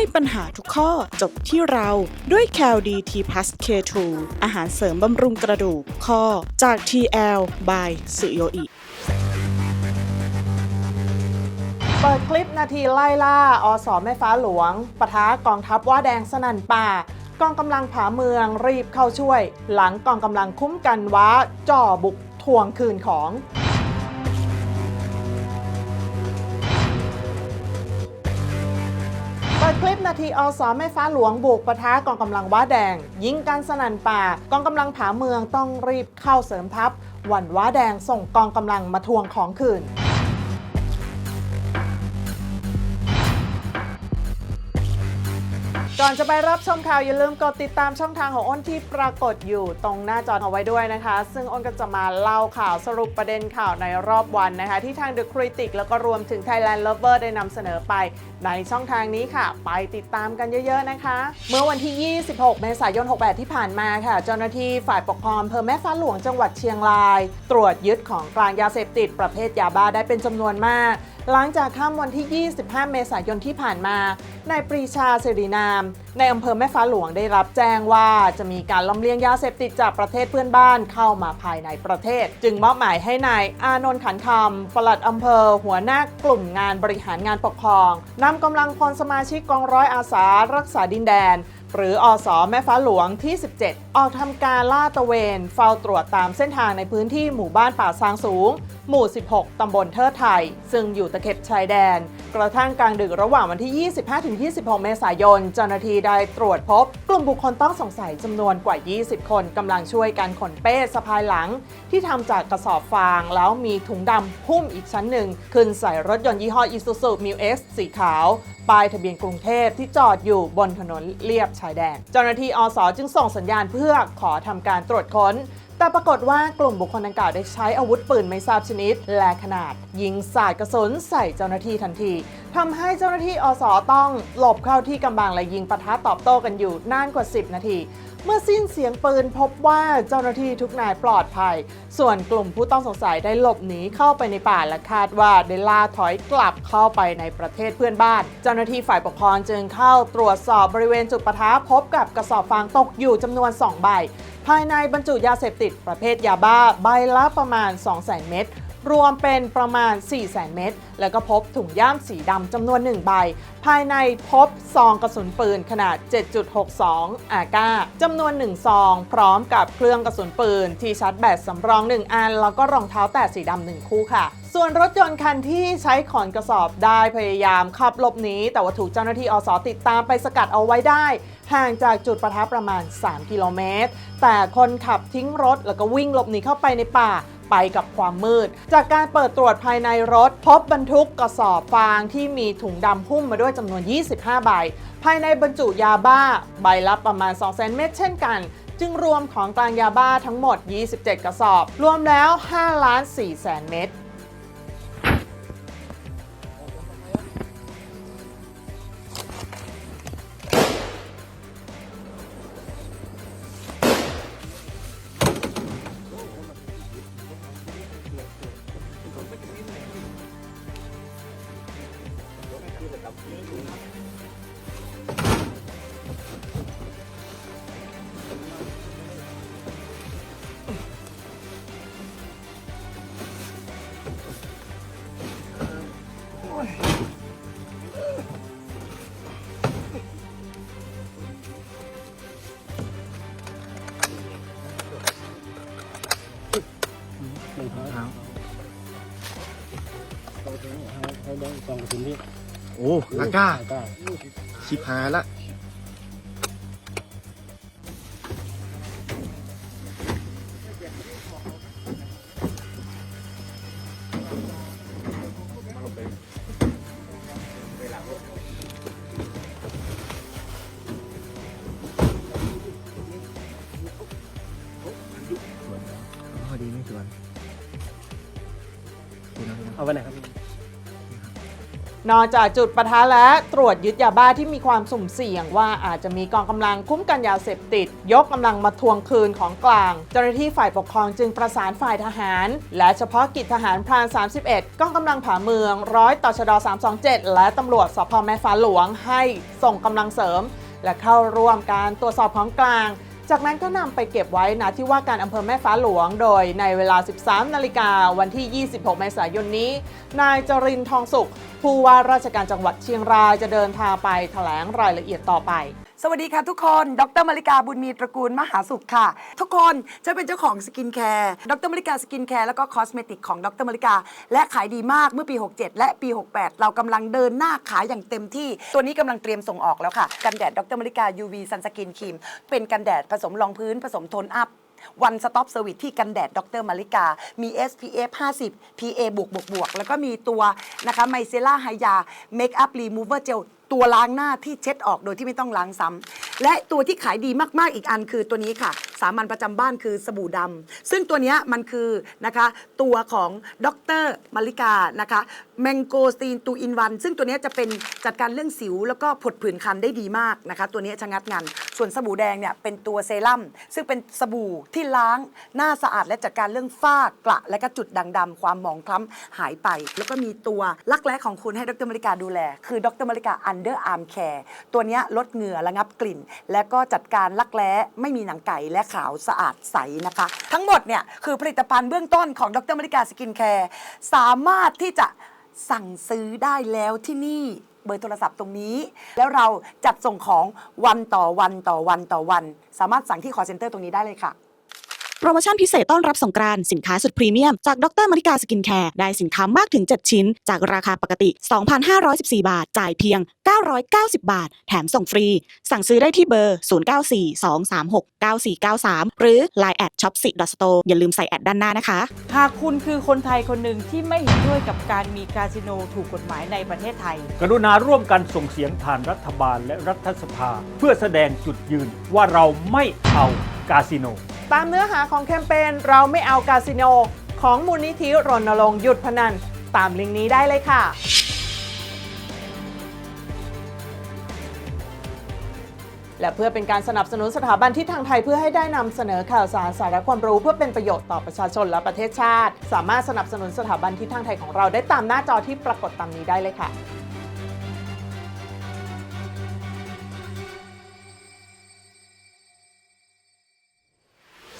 ให้ปัญหาทุกข้อจบที่เราด้วย c a l d t p l u s K2 อาหารเสริมบำรุงกระดูกข้อจาก TL by สุโยอิเปิดคลิปนาทีไล่ล่า อสแม่ฟ้าหลวงปะทะกองทัพว่าแดงสนั่นป่ากองกำลังผาเมืองรีบเข้าช่วย หลังกองกำลังคุ้มกันว้าจ่อบุกทวงคืนของ คลิปนาทีอสแม่ฟ้าหลวงบุกปะทะกองกำลังว้าแดง ยิงกันสนั่นป่า กองกำลังผาเมืองต้องรีบเข้าเสริมทัพ หวันว้าแดงส่งกองกำลังมาทวงของคืน ก่อนจะไปรับชมข่าวอย่าลืมกดติดตามช่องทางของอ้นที่ปรากฏอยู่ตรงหน้าจอเอาไว้ด้วยนะคะ ซึ่งอ้นก็จะมาเล่าข่าวสรุปประเด็นข่าวในรอบวันนะคะ ที่ทาง The Critic แล้วก็รวมถึง Thailand Lover ได้นำเสนอไป ในช่องทางนี้ค่ะ ไปติดตามกันเยอะๆนะคะ เมื่อวันที่ 26 เมษายน 68 ที่ผ่านมาค่ะ เจ้าหน้าที่ฝ่ายปกครองอำเภอแม่ฟ้าหลวงจังหวัดเชียงราย ตรวจยึดของกลางยาเสพติดประเภทยาบ้าได้เป็นจำนวนมาก หลังจากค่ำวันที่ 25 เมษายนที่ผ่านมานายปรีชาสิรินามในอำเภอแม่ฟ้าหลวงได้รับแจ้งว่าจะมีการลำเลียงยาเสพติดจากประเทศเพื่อนบ้านเข้ามาภายในประเทศ จึงมอบหมายให้นายอานนท์ขันคำปลัดอำเภอ หัวหน้ากลุ่มงานบริหารงานปกครองนำกำลังพลสมาชิกกองร้อยอาสารักษาดินแดนหรืออสแม่ฟ้าหลวงที่ 17 ออกทำการล่าตระเวนเฝ้าตรวจตามเส้นทางในพื้นที่หมู่บ้านป่าซางสูง หมู่ 16 ตำบลเทิดไทย ซึ่งอยู่ตะเข็บชายแดนกระทั่งกลางดึกระหว่างวันที่ 25-26 เมษายน เจ้าหน้าที่ได้ตรวจพบ กลุ่มบุคคลต้องสงสัยจำนวนกว่า 20 คนกำลังช่วยกันขนเป้สะพายหลัง ที่ทำจากกระสอบฟาง แล้วมีถุงดำหุ้มอีกชั้นหนึ่ง ขึ้นใส่รถยนต์ยี่ห้อ Isuzu m i l X สีขาวป้ายทะเบียนกรุงเทพที่จอดอยู่บนถนนเลียบชายแดน เจ้าหน้าที่อสจึงส่งสัญญาณเพื่อขอทำการตรวจค้น แต่ปรากฏว่ากลุ่มบุคคลดังกล่าวได้ใช้อาวุธปืนไม่ทราบชนิด และขนาด ยิงสาดกระสุนใส่เจ้าหน้าที่ทันทีทำให้เจ้าหน้าที่อสต้องหลบเข้าที่กำบังและยิงปะทะตอบโต้กันอยู่นานกว่า 10 นาทีเมื่อสิ้นเสียงปืนพบว่าเจ้าหน้าที่ทุกนายปลอดภัย ส่วนกลุ่มผู้ต้องสงสัยได้หลบหนีเข้าไปในป่าและคาดว่าได้ล่าถอยกลับเข้าไปในประเทศเพื่อนบ้าน เจ้าหน้าที่ฝ่ายปกครองจึงเข้าตรวจสอบบริเวณจุดปะทะพบกับกระสอบฟางตกอยู่จำนวน 2 ใบ ภายในบรรจุยาเสพติดประเภทยาบ้าใบละประมาณ 200,000 เม็ด รวมเป็นประมาณ 400,000 เม็ด แล้วก็พบถุงย่ามสีดำจำนวน 1 ใบ ภายในพบซองกระสุนปืนขนาด 7.62 อากาจำนวน 1 ซอง พร้อมกับเครื่องกระสุนปืน ที่ชาร์จแบตสำรอง 1 อัน แล้วก็รองเท้าแตะสีดำหนึ่งคู่ค่ะส่วนรถยนต์คันที่ใช้ขอนกระสอบได้พยายามขับหลบหนีแต่ว่าถูกเจ้าหน้าที่อสติดตามไปสกัดเอาไว้ได้ ห่างจากจุดประทับประมาณ 3 กิโลเมตร แต่คนขับทิ้งรถแล้วก็วิ่งหลบหนีเข้าไปในป่า ไปกับความมืด จากการเปิดตรวจภายในรถ พบบรรทุกกระสอบฟางที่มีถุงดำหุ้มมาด้วยจำนวน 25 ใบ ภายในบรรจุยาบ้า ใบละประมาณ 200,000 เม็ดเช่นกันจึงรวมของกลางยาบ้าทั้งหมด 27 กระสอบ รวมแล้ว5ล้าน4แสนเม็ด โอ้ลาก้าชิบหายละพอดีไม่สวนเอาไปไหนครับ นอกจากจุดประทะและตรวจยึดยาบ้าที่มีความสุ่มเสี่ยงว่าอาจจะมีกองกำลังคุ้มกันยาเสพติด ยกกำลังมาทวงคืนของกลาง เจ้าหน้าที่ฝ่ายปกครองจึงประสานฝ่ายทหาร และเฉพาะกิจทหารพราน 31 กองกำลังผาเมืองร้อยต่อชด327 และตำรวจสพแม่ฟ้าหลวงให้ส่งกำลังเสริม และเข้าร่วมการตรวจสอบของกลาง จากนั้นก็นำไปเก็บไว้ณที่ว่าการอำเภอแม่ฟ้าหลวง โดยในเวลา 13 นาฬิกาวันที่ 26 เมษายนนี้ นายจรินทร์ทองสุข ผู้ว่าราชการจังหวัดเชียงรายจะเดินทางไปแถลงรายละเอียดต่อไป สวัสดีค่ะทุกคน ดรมาริกาบุญมีตระกูลมหาสุขค่ะ ทุกคนฉันเป็นเจ้าของสกินแคร์ ดรมาริกาสกินแคร์แล้วก็คอสเมติกของดรมาริกา และขายดีมากเมื่อปี 67 และปี 68 เรากำลังเดินหน้าขายอย่างเต็มที่ ตัวนี้กำลังเตรียมส่งออกแล้วค่ะ กันแดดดรมาริกา UV ซันสกินครีม เป็นกันแดดผสมรองพื้นผสมโทนอัพ วันสต็อปเซอร์วิสที่กันแดดดรมาริกา มี SPF 50 PA บวกบวกบวกแล้วก็มีตัวนะคะไมเซล่าไฮยาเมคอัพรีมูเวอร์เจลตัวล้างหน้าที่เช็ดออกโดยที่ไม่ต้องล้างซ้ำและตัวที่ขายดีมากๆอีกอันคือตัวนี้ค่ะ สามัญประจำบ้านคือสบู่ดำซึ่งตัวเนี้ยมันคือนะคะตัวของดรมาริกานะคะแมงโกสตีนตูอินวันซึ่งตัวเนี้ยจะเป็นจัดการเรื่องสิว แล้วก็ผดผื่นคันได้ดีมากนะคะ ตัวเนี้ยชะงัดงัน ส่วนสบู่แดงเนี่ยเป็นตัวเซรั่มซึ่งเป็นสบู่ที่ล้างหน้าสะอาดและจัดการเรื่องฝ้ากระและก็จุดด่างดำความหมองคล้ำหายไป แล้วก็มีตัวรักแร้ของคุณให้ดรมาริกาดูแล คือดรมาริกาอันเดอร์อาร์มแคร์ตัวเนี้ยลดเหงื่อระงับกลิ่น และก็จัดการรักแร้ไม่มีหนังไก่และขาวสะอาดใสนะคะ ทั้งหมดเนี่ยคือผลิตภัณฑ์เบื้องต้นของดรมาริกาสกินแคร์สามารถที่จะสั่งซื้อได้แล้วที่นี่เบอร์โทรศัพท์ตรงนี้ แล้วเราจัดส่งของวันต่อวันต่อวันต่อวัน สามารถสั่งที่คอเซ็นเตอร์ตรงนี้ได้เลยค่ะ โปรโมชั่นพิเศษต้อนรับสงกรานต์สินค้าสุดพรีเมียม จากดรมาริกาสกินแคร์ได้สินค้ามากถึง 7 ชิ้น จากราคาปกติ 2,514 บาท จ่ายเพียง 990 บาท แถมส่งฟรี สั่งซื้อได้ที่เบอร์ 0942369493 หรือ Line แอดช็อปสิดอสโตอย่าลืมใส่แอดด้านหน้านะคะ หากคุณคือคนไทยคนหนึ่งที่ไม่เห็นด้วยกับการมีคาสิโนถูกกฎหมายในประเทศไทย กรุณาร่วมกันส่งเสียงผ่านรัฐบาลและรัฐสภา เพื่อแสดงจุดยืนว่าเราไม่เอากาสิโน ตามเนื้อหาของแคมเปญเราไม่เอาคาสิโน ของมูลนิธิรณรงค์หยุดพนัน ตามลิงก์นี้ได้เลยค่ะ และเพื่อเป็นการสนับสนุนสถาบันที่ทางไทยเพื่อให้ได้นำเสนอข่าวสารสาระความรู้เพื่อเป็นประโยชน์ต่อประชาชนและประเทศชาติ สามารถสนับสนุนสถาบันที่ทางไทยของเราได้ตามหน้าจอที่ปรากฏตามนี้ได้เลยค่ะ